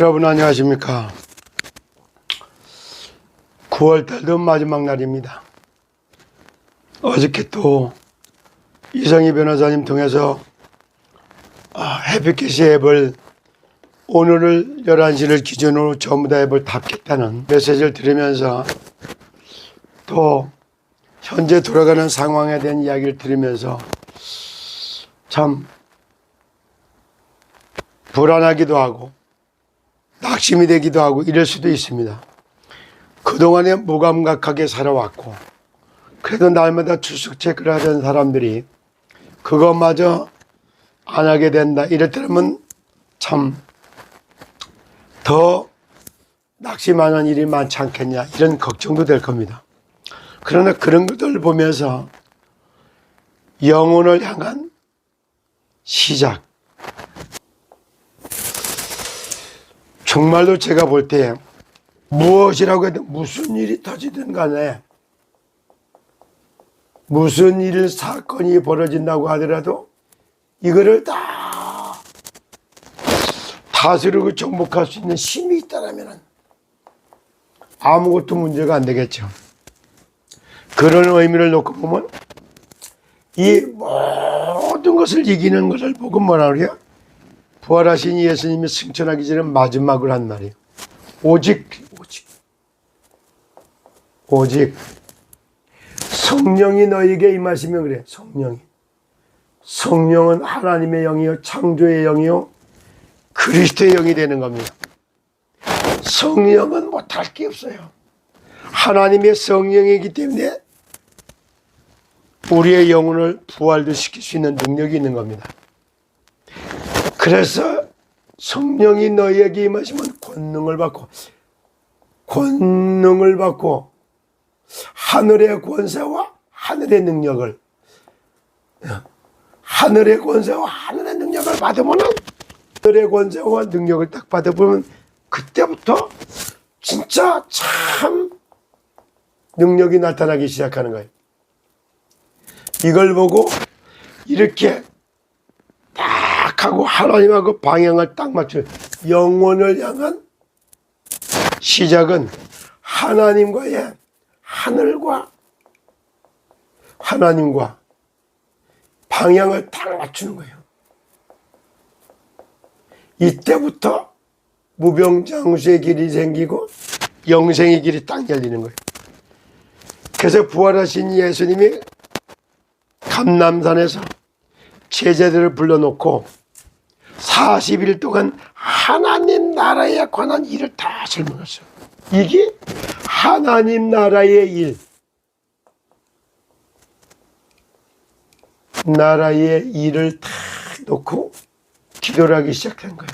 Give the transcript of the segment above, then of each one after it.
여러분 안녕하십니까? 9월달도 마지막 날입니다. 어저께 또 이성희 변호사님 통해서 아, 해피캐시 앱을 오늘을 11시를 기준으로 전부 다 앱을 닫겠다는 메시지를 들으면서 또 현재 돌아가는 상황에 대한 이야기를 들으면서 참 불안하기도 하고 낙심이 되기도 하고 이럴 수도 있습니다. 그동안에 무감각하게 살아왔고 그래도 날마다 출석 체크를 하던 사람들이 그것마저 안 하게 된다. 이럴 때면 참 더 낙심하는 일이 많지 않겠냐 이런 걱정도 될 겁니다. 그러나 그런 것들을 보면서 영혼을 향한 시작 정말로 제가 볼 때 무엇이라고 해도 무슨 일이 터지든 간에 무슨 일 사건이 벌어진다고 하더라도 이거를 다 다스리고 정복할 수 있는 힘이 있다라면 아무것도 문제가 안 되겠죠. 그런 의미를 놓고 보면 이 모든 것을 이기는 것을 보고 뭐라 그래요? 부활하신 예수님이 승천하기 전에 마지막으로 한 말이에요. 오직, 오직, 오직 성령이 너에게 임하시면 그래. 성령이. 성령은 하나님의 영이요, 창조의 영이요, 그리스도의 영이 되는 겁니다. 성령은 못할 게 없어요. 하나님의 성령이기 때문에 우리의 영혼을 부활도 시킬 수 있는 능력이 있는 겁니다. 그래서 성령이 너희에게 임하시면 권능을 받고 권능을 받고 하늘의 권세와 하늘의 능력을 하늘의 권세와 하늘의 능력을 받으면은 하늘의 권세와 능력을 딱 받아보면 그때부터 진짜 참 능력이 나타나기 시작하는 거예요. 이걸 보고 이렇게 딱 하고 하나님하고 방향을 딱 맞춰 영혼을 향한 시작은 하나님과의 하늘과 하나님과 방향을 딱 맞추는 거예요. 이때부터 무병장수의 길이 생기고 영생의 길이 딱 열리는 거예요. 그래서 부활하신 예수님이 감남산에서 제자들을 불러놓고 40일 동안 하나님 나라에 관한 일을 다 설명했어요. 이게 하나님 나라의 일. 나라의 일을 다 놓고 기도를 하기 시작한 거예요.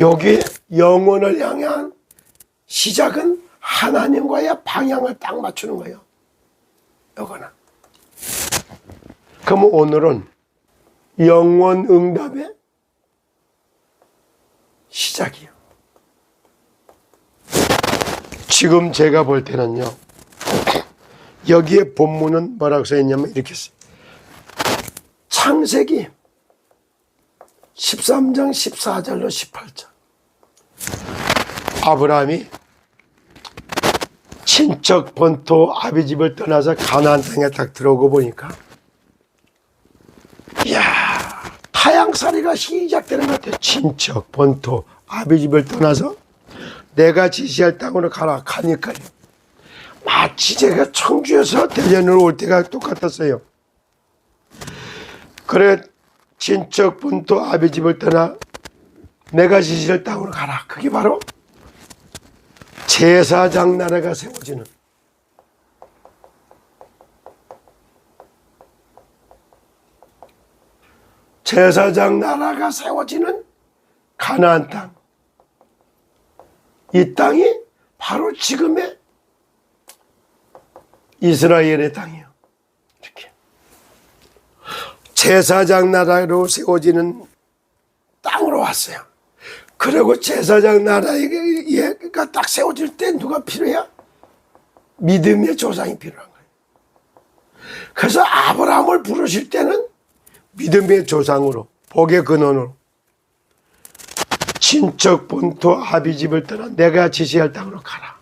여기 영혼을 향한 시작은 하나님과의 방향을 딱 맞추는 거예요. 요거는. 그럼 오늘은 영원 응답의 시작이요. 지금 제가 볼 때는요. 여기에 본문은 뭐라고 써있냐면 이렇게 써요. 창세기 13장 14절로 18절. 아브라함이 친척 본토 아비 집을 떠나서 가나안 땅에 딱 들어오고 보니까 이야 타양살이가 시작되는 것 같아요. 친척 본토 아비 집을 떠나서 내가 지시할 땅으로 가라 가니까요. 마치 제가 청주에서 대전으로 올 때가 똑같았어요. 그래 친척 본토 아비 집을 떠나 내가 지시할 땅으로 가라. 그게 바로 제사장 나라가 세워지는 제사장 나라가 세워지는 가나안 땅. 이 땅이 바로 지금의 이스라엘의 땅이요. 이렇게 제사장 나라로 세워지는 땅으로 왔어요. 그리고 제사장 나라가 딱 세워질 때 누가 필요해요? 믿음의 조상이 필요한 거예요. 그래서 아브라함을 부르실 때는 믿음의 조상으로, 복의 근원으로, 친척 본토 아비집을 떠나 내가 지시할 땅으로 가라.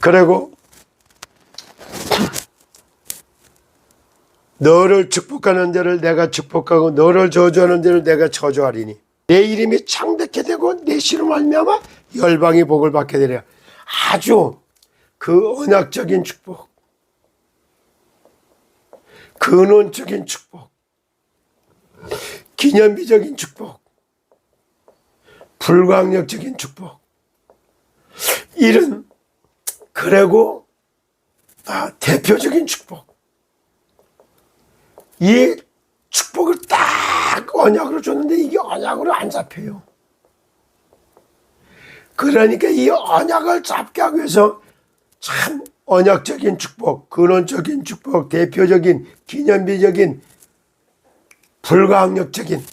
그리고 너를 축복하는 자를 내가 축복하고 너를 저주하는 자를 내가 저주하리니 내 이름이 창대케 되고 내 시로 말미암아 열방이 복을 받게 되리라. 아주 그 언약적인 축복, 근원적인 축복, 기념비적인 축복, 불광력적인 축복, 이런 그리고 아, 대표적인 축복. 이 축복을 딱 언약으로 줬는데 이게 언약으로 안 잡혀요. 그러니까 이 언약을 잡게 하기 위해서 참 언약적인 축복, 근원적인 축복, 대표적인 기념비적인 불가항력적인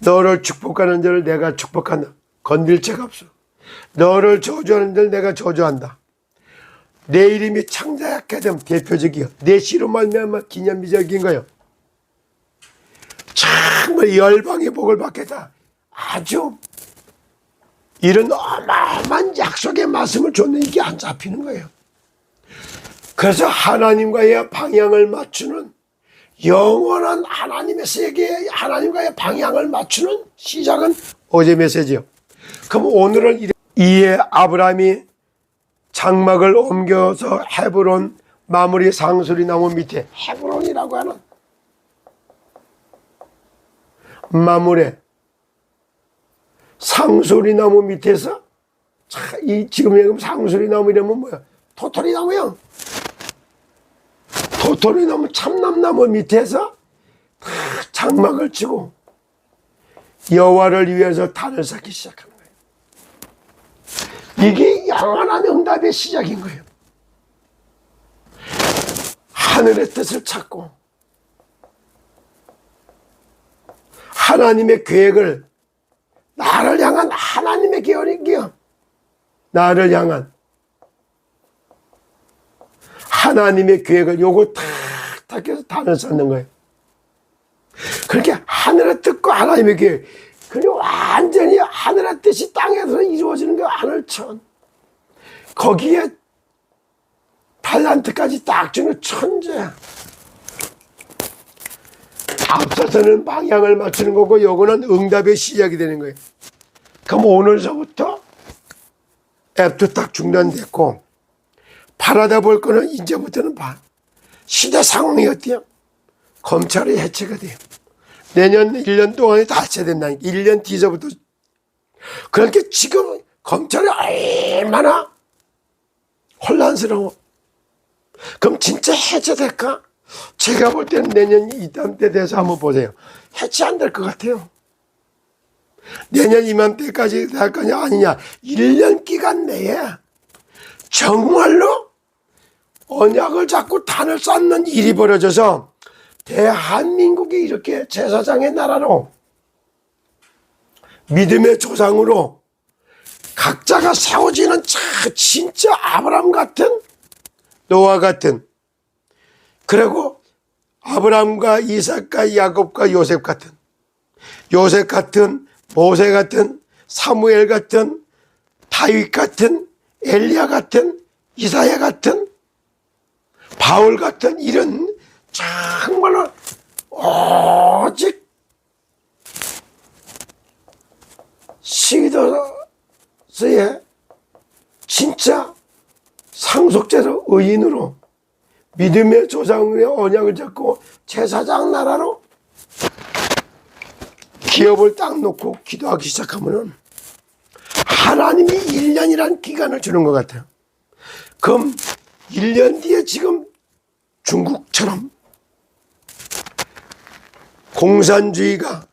너를 축복하는 자를 내가 축복한다. 건들 죄가 없어. 너를 저주하는 자를 내가 저주한다. 내 이름이 되면 대표적이요. 내 시로 말미암아 기념비적인 거요. 정말 열방의 복을 받겠다. 아주 이런 어마어마한 약속의 말씀을 줬는데 이게 안 잡히는 거예요. 그래서 하나님과의 방향을 맞추는 영원한 하나님의 세계에 하나님과의 방향을 맞추는 시작은 어제 메시지요. 그럼 오늘은 이에 아브라함이 장막을 옮겨서 헤브론 마무리 상수리 나무 밑에 헤브론이라고 하는 마무리 상수리 나무 밑에서 자, 이 지금 상수리 나무 이러면 뭐야? 도토리 나무야. 도토리 나무 참남나무 밑에서 다 장막을 치고 여호와를 위해서 단을 쌓기 시작한 거예요. 이게 영원한 응답의 시작인 거예요. 하늘의 뜻을 찾고 하나님의 계획을 나를 향한 하나님의 계획이요. 나를 향한 하나님의 계획을 요거 탁탁 해서 단을 쌓는 거예요. 그렇게 하늘의 뜻과 하나님의 계획, 그게 완전히 하늘의 뜻이 땅에서 이루어지는 게 하늘천. 거기에 달란트까지 딱 주는 천재. 앞서서는 방향을 맞추는 거고 요거는 응답의 시작이 되는 거예요. 그럼 오늘서부터 앱도 딱 중단됐고 바라다 볼 거는 이제부터는 봐. 시대 상황이 어때요? 검찰이 해체가 돼요. 내년 1년 동안에 다 해체된다니까. 1년 뒤서부터. 그러니까 지금 검찰이 얼마나 혼란스러워. 그럼 진짜 해체될까? 제가 볼 때는 내년 이맘때 돼서 한번 보세요. 해체 안 될 것 같아요. 내년 이맘때까지 될 거냐 아니냐 1년 기간 내에 정말로 언약을 잡고 단을 쌓는 일이 벌어져서 대한민국이 이렇게 제사장의 나라로 믿음의 조상으로 각자가 세워지는 차 진짜 아브람 같은 노아 같은 그리고 아브람과 이삭과 야곱과 요셉 같은 요셉 같은 모세 같은 사무엘 같은 다윗 같은 엘리야 같은 이사야 같은 바울 같은 이런 정말로 오직 시기도서의 진짜 상속자로 의인으로 믿음의 조상의 언약을 잡고 제사장 나라로 기업을 딱 놓고 기도하기 시작하면은 하나님이 1년이란 기간을 주는 것 같아요. 그럼 1년 뒤에 지금 중국처럼 공산주의가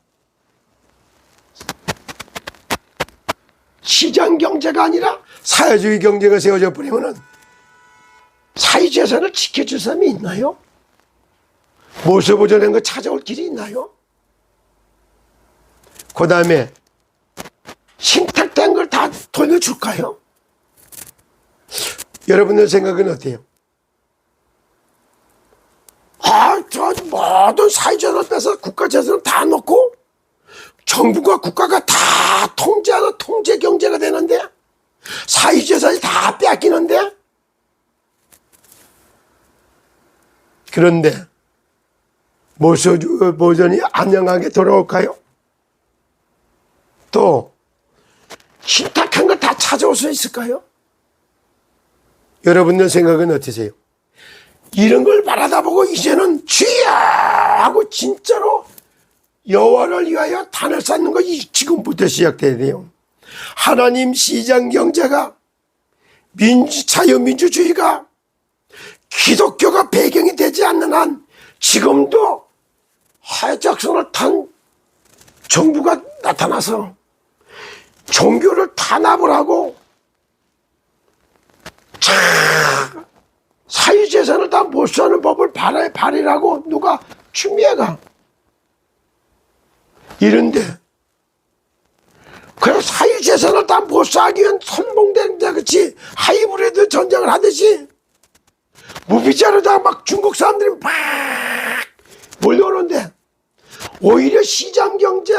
시장 경제가 아니라 사회주의 경제가 세워져 버리면은 사회 재산을 지켜줄 사람이 있나요? 보존한 거 찾아올 길이 있나요? 그 다음에 신탁된 걸 다 돌려줄까요? 여러분들 생각은 어때요? 아, 저 모든 사회재산을 빼서 국가재산을 다 놓고 정부가 국가가 다 통제하는 통제 경제가 되는데 사회재산이 다 뺏기는데 그런데 모서주 보전이 안녕하게 돌아올까요? 또 신탁한 거 다 찾아올 수 있을까요? 여러분들 생각은 어떠세요? 이런 걸 바라다 보고 이제는 주야 하고 진짜로 여호와를 위하여 단을 쌓는 것이 지금부터 시작돼야 돼요. 하나님 시장 경제가 민주 자유민주주의가 기독교가 배경이 되지 않는 한 지금도 해적선을 탄 정부가 나타나서 종교를 탄압을 하고 자 사유재산을 다못 사는 법을 발해 발휘라고 누가 추미애가. 이런데. 그래 사유재산을 다못 사기 위한 선봉대인데 그치? 하이브리드 전쟁을 하듯이. 무비자로 다 막 중국 사람들이 막 몰려오는데 오히려 시장 경제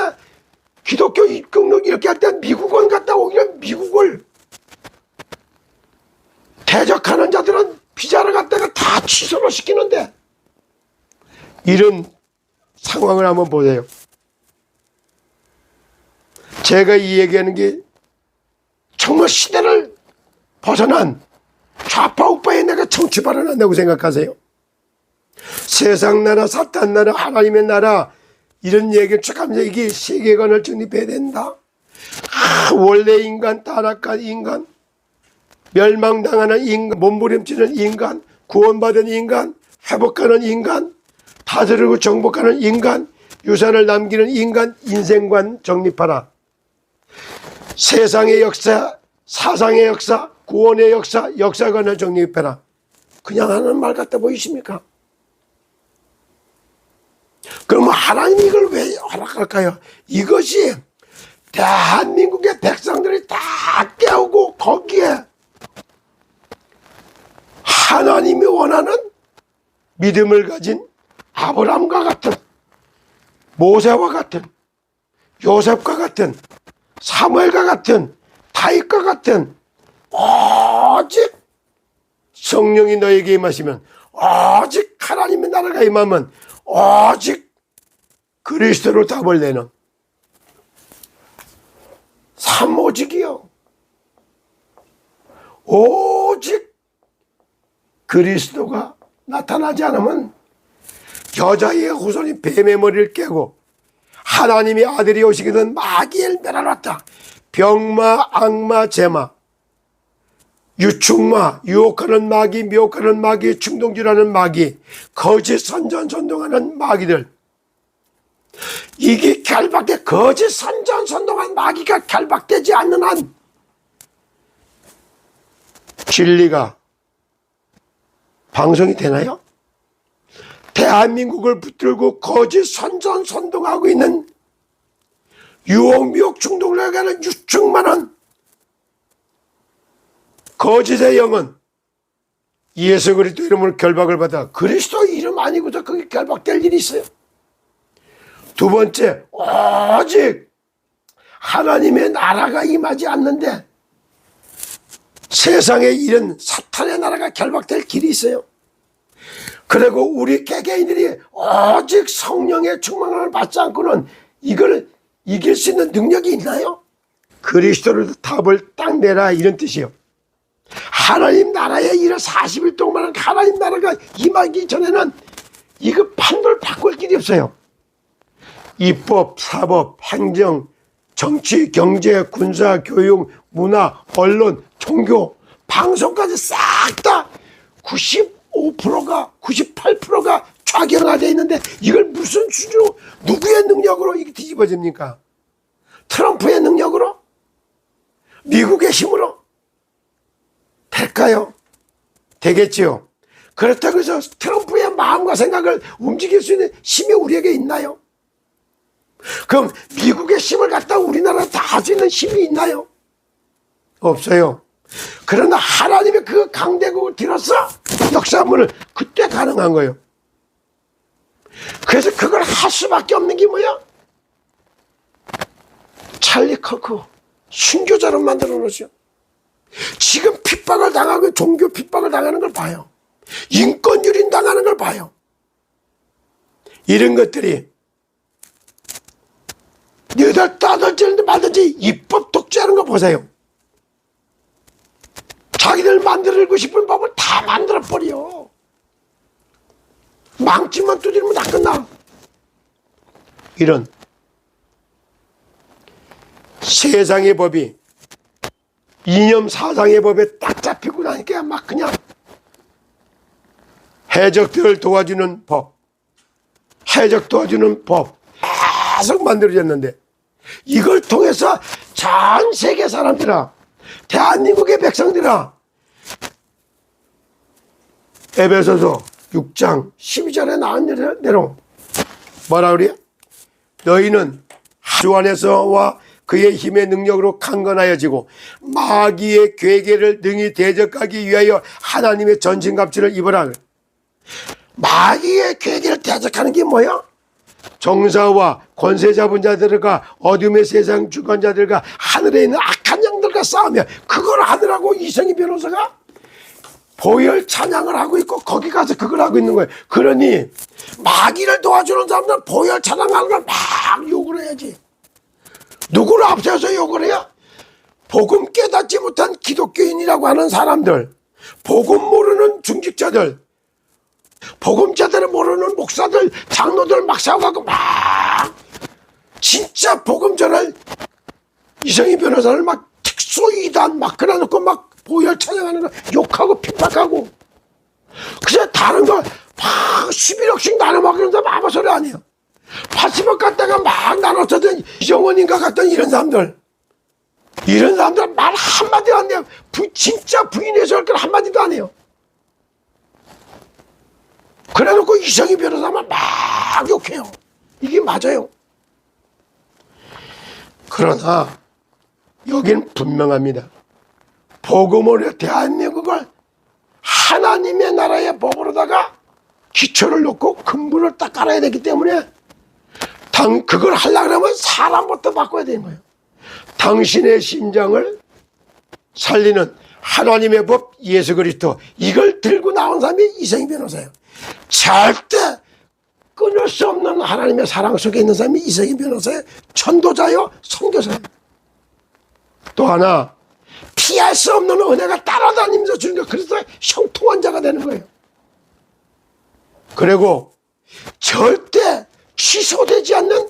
기독교 입국력 이렇게 할 때 미국은 갔다 오히려 미국을 대적하는 자들은 비자를 갖다가 다 취소를 시키는데 이런 상황을 한번 보세요. 제가 이 얘기하는 게 정말 시대를 벗어난 좌파 우파에 내가 정치 발언한다고 생각하세요? 세상 나라, 사탄 나라, 하나님의 나라 이런 얘기를 쭉 하면서 이게 세계관을 정립해야 된다. 아, 원래 인간, 타락한 인간, 멸망당하는 인간, 몸부림치는 인간, 구원받은 인간, 회복하는 인간, 다스리고 정복하는 인간, 유산을 남기는 인간, 인생관 정립하라. 세상의 역사, 사상의 역사, 구원의 역사, 역사관을 정립해라. 그냥 하는 말 같아 보이십니까? 그러면 하나님이 이걸 왜 허락할까요? 이것이 대한민국의 백성들이 다 깨우고 거기에 하나님이 원하는 믿음을 가진 아브람과 같은 모세와 같은 요셉과 같은 사무엘과 같은 다윗과 같은 오직 성령이 너에게 임하시면 오직 하나님의 나라가 임하면 오직 그리스도로 답을 내는 삼오직이요. 오직 그리스도가 나타나지 않으면 여자의 후손이 뱀의 머리를 깨고 하나님의 아들이 오시거든 마귀를 멸하놨다. 병마, 악마, 제마, 유충마, 유혹하는 마귀, 미혹하는 마귀, 충동질하는 마귀, 거짓 선전 선동하는 마귀들. 이게 결박돼 거짓 선전 선동한 마귀가 결박되지 않는 한 진리가 방송이 되나요? 대한민국을 붙들고 거짓 선전 선동하고 있는 유혹, 미혹, 충동을 하는 유충만한 거짓의 영은 예수 그리스도 이름으로 결박을 받아 그리스도 이름 아니고서 그게 결박될 일이 있어요. 두 번째, 오직 하나님의 나라가 임하지 않는데 세상에 이런 사탄의 나라가 결박될 길이 있어요. 그리고 우리 개개인들이 오직 성령의 충만함을 받지 않고는 이걸 이길 수 있는 능력이 있나요? 그리스도를 답을 딱 내라 이런 뜻이요. 하나님 나라에 이런 40일 동안 하나님 나라가 임하기 전에는 이거 판도를 바꿀 길이 없어요. 입법, 사법, 행정, 정치, 경제, 군사, 교육, 문화, 언론, 종교, 방송까지 싹 다 95%가 98%가 좌경화되어 있는데 이걸 무슨 수준으로 누구의 능력으로 이게 뒤집어집니까? 트럼프의 능력으로? 미국의 힘으로? 될까요? 되겠지요. 그렇다고 해서 트럼프의 마음과 생각을 움직일 수 있는 힘이 우리에게 있나요? 그럼 미국의 힘을 갖다 우리나라 다 할 수 있는 힘이 있나요? 없어요. 그러나 하나님의 그 강대국을 들어서 역사문을 그때 가능한 거예요. 그래서 그걸 할 수밖에 없는 게 뭐야? 찰리 커크 순교자로 만들어 놓으죠. 지금 핍박을 당하고 종교 핍박을 당하는 걸 봐요. 인권 유린 당하는 걸 봐요. 이런 것들이 너희들 따돌지는데 말든지 입법 독재하는 거 보세요. 자기들 만들고 싶은 법을 다 만들어 버려. 망치만 두드리면 다 끝나. 이런 세상의 법이 이념 사상의 법에 딱 잡히고 나니까 막 그냥 해적들을 도와주는 법, 해적 도와주는 법 계속 만들어졌는데 이걸 통해서 전 세계 사람들아, 대한민국의 백성들아, 에베소서 6장 12절에 나온 대로 뭐라 그래요? 너희는 주 안에서와 그의 힘의 능력으로 강건하여지고 마귀의 괴계를 능히 대적하기 위하여 하나님의 전신갑주를 입으라. 마귀의 괴계를 대적하는 게 뭐야? 정사와 권세 잡은 자들과 어둠의 세상 주권자들과 하늘에 있는 악한 영들과 싸우며 그걸 하느라고 이성희 변호사가 보혈 찬양을 하고 있고 거기 가서 그걸 하고 있는 거예요. 그러니 마귀를 도와주는 사람들은 보혈 찬양하는 걸 막 욕을 해야지. 누구를 앞세워서 욕을 해요? 복음 깨닫지 못한 기독교인이라고 하는 사람들, 복음 모르는 중직자들, 복음자들을 모르는 목사들, 장로들 막 싸워가고 막 진짜 복음전을 이성희 변호사를 막 특수이단 막 그래놓고 막 보혈 찬양하는 거 욕하고 핍박하고. 그냥 다른 거 막 11억씩 나눠먹는 사람 아무 소리 아니에요. 80억 갖다가 막 나눠서든 이정원인가 같던 이런 사람들. 이런 사람들 말 한마디도 안 해요. 부, 진짜 부인해서 할건 한마디도 안 해요. 그래놓고 이성희 변호사만 막 욕해요. 이게 맞아요. 그러나 여기는 분명합니다 복음으로 대한민국을 하나님의 나라의 법으로다가 기초를 놓고 근본을 딱 깔아야 되기 때문에 당 그걸 하려고 그러면 사람부터 바꿔야 되는 거예요. 당신의 심장을 살리는 하나님의 법 예수 그리스도 이걸 들고 나온 사람이 이성희 변호사예요. 절대 끊을 수 없는 하나님의 사랑 속에 있는 사람이 이성희 변호사예요. 천도자요, 선교사예요. 또 하나 피할 수 없는 은혜가 따라다니면서 주는 거 그래서 형통한 자가 되는 거예요. 그리고 절대 취소되지 않는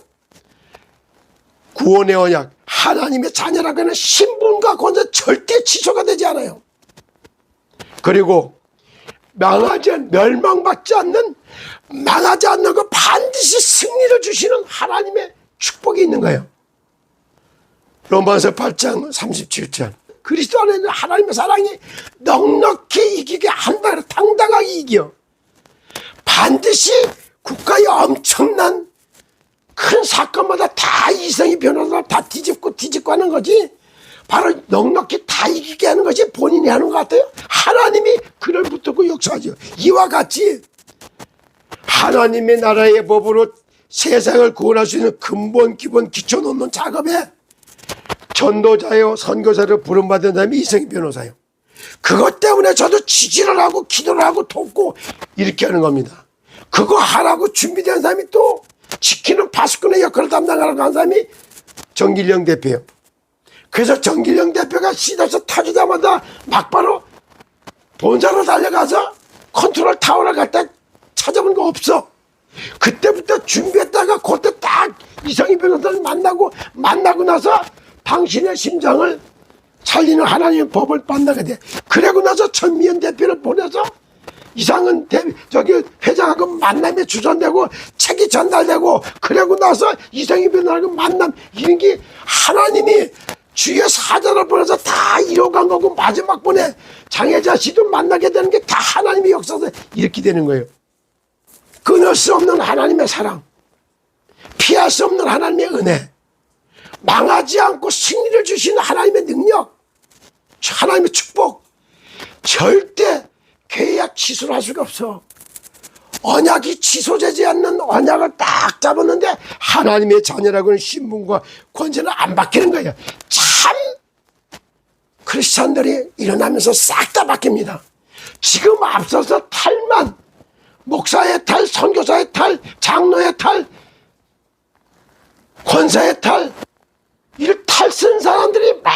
구원의 언약 하나님의 자녀라고 하는 신분과 권세 절대 취소가 되지 않아요. 그리고 망하지 않, 멸망받지 않는 망하지 않는 거 반드시 승리를 주시는 하나님의 축복이 있는 거예요. 로마서 8장 37절 그리스도 안에 있는 하나님의 사랑이 넉넉히 이기게 한다. 당당하게 이겨. 반드시 국가의 엄청난 큰 사건마다 다 이성이 변호사 다 뒤집고 뒤집고 하는 거지. 바로 넉넉히 다 이기게 하는 것이 본인이 하는 것 같아요. 하나님이 그를 붙들고 역사하죠. 이와 같이 하나님의 나라의 법으로 세상을 구원할 수 있는 근본 기본 기초 놓는 작업에 전도자요 선교사를 부름받은 사람이 이성희 변호사요. 그것 때문에 저도 지지를 하고 기도를 하고 돕고 이렇게 하는 겁니다. 그거 하라고 준비된 사람이 또 지키는 파수꾼의 역할을 담당하라고 한 사람이 정길영 대표예요. 그래서 정길영 대표가 시대에서 터지자마자 막바로 본사로 달려가서 컨트롤 타워를 갖다 찾아본 거 없어. 그때부터 준비했다가 그때 딱 이성희 변호사를 만나고 만나고 나서 당신의 심장을 살리는 하나님의 법을 만나게 돼. 그러고 나서 천미연 대표를 보내서 이상은 대, 저기 회장하고 만남이 주선되고 책이 전달되고 그러고 나서 이성희 변호사하고 만남 이런 게 하나님이 주의 사자를 보내서 다 이뤄간 거고 마지막 번에 장혜자 씨도 만나게 되는 게 다 하나님의 역사에서 이렇게 되는 거예요. 끊을 수 없는 하나님의 사랑, 피할 수 없는 하나님의 은혜, 망하지 않고 승리를 주시는 하나님의 능력, 하나님의 축복, 절대 계약 취소를 할 수가 없어. 언약이 취소되지 않는 언약을 딱 잡았는데 하나님의 자녀라고는 신분과 권세는 안 바뀌는 거예요. 참 크리스찬들이 일어나면서 싹 다 바뀝니다. 지금 앞서서 탈만 목사의 탈, 선교사의 탈, 장로의 탈, 권사의 탈, 탈쓴 사람들이 막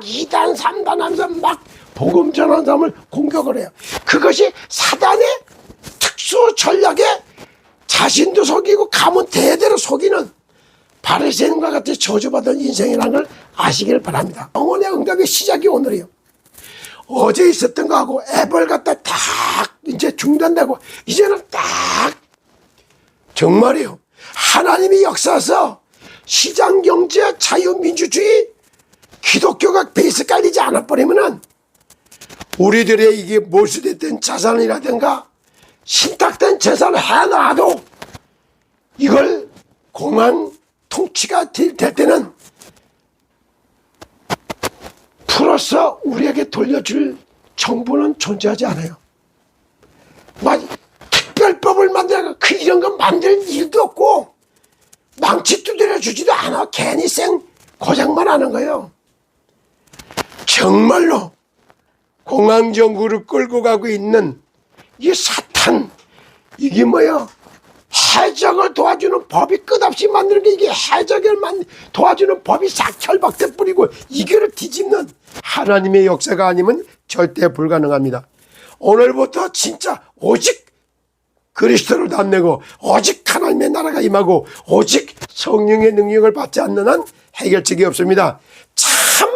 2단, 3단 하면서 막 복음 전하는 사람을 공격을 해요. 그것이 사단의 특수 전략에 자신도 속이고 가문 대대로 속이는 바리새인과 같이 저주받은 인생이라는 걸 아시기를 바랍니다. 영혼의 응답의 시작이 오늘이에요. 어제 있었던 거하고 앱을 갖다 딱 이제 중단되고 이제는 딱 정말이요. 하나님이 역사에서 시장 경제 자유민주주의 기독교가 베이스 깔리지 않아 버리면은 우리들의 이게 몰수됐던 자산이라든가 신탁된 재산을 해놔도 이걸 공안 통치가 될, 될 때는 풀어서 우리에게 돌려줄 정부는 존재하지 않아요. 막 특별법을 만들어 그 이런 거 만들 일도 없고 망치 두드려 주지도 않아. 괜히 생 고장만 하는 거예요. 정말로 공황정구를 끌고 가고 있는 이 사탄 이게 뭐야? 해적을 도와주는 법이 끝없이 만드는 게 이게 해적을 만 도와주는 법이 삭혈박대 뿌리고 이거를 뒤집는 하나님의 역사가 아니면 절대 불가능합니다. 오늘부터 진짜 오직 그리스도를 담내고 오직 하나님의 나라가 임하고 오직 성령의 능력을 받지 않는 한 해결책이 없습니다. 참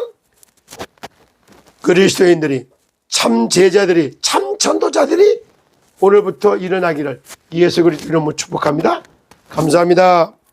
그리스도인들이 참 제자들이 참 전도자들이 오늘부터 일어나기를 예수 그리스도 이름으로 축복합니다. 감사합니다.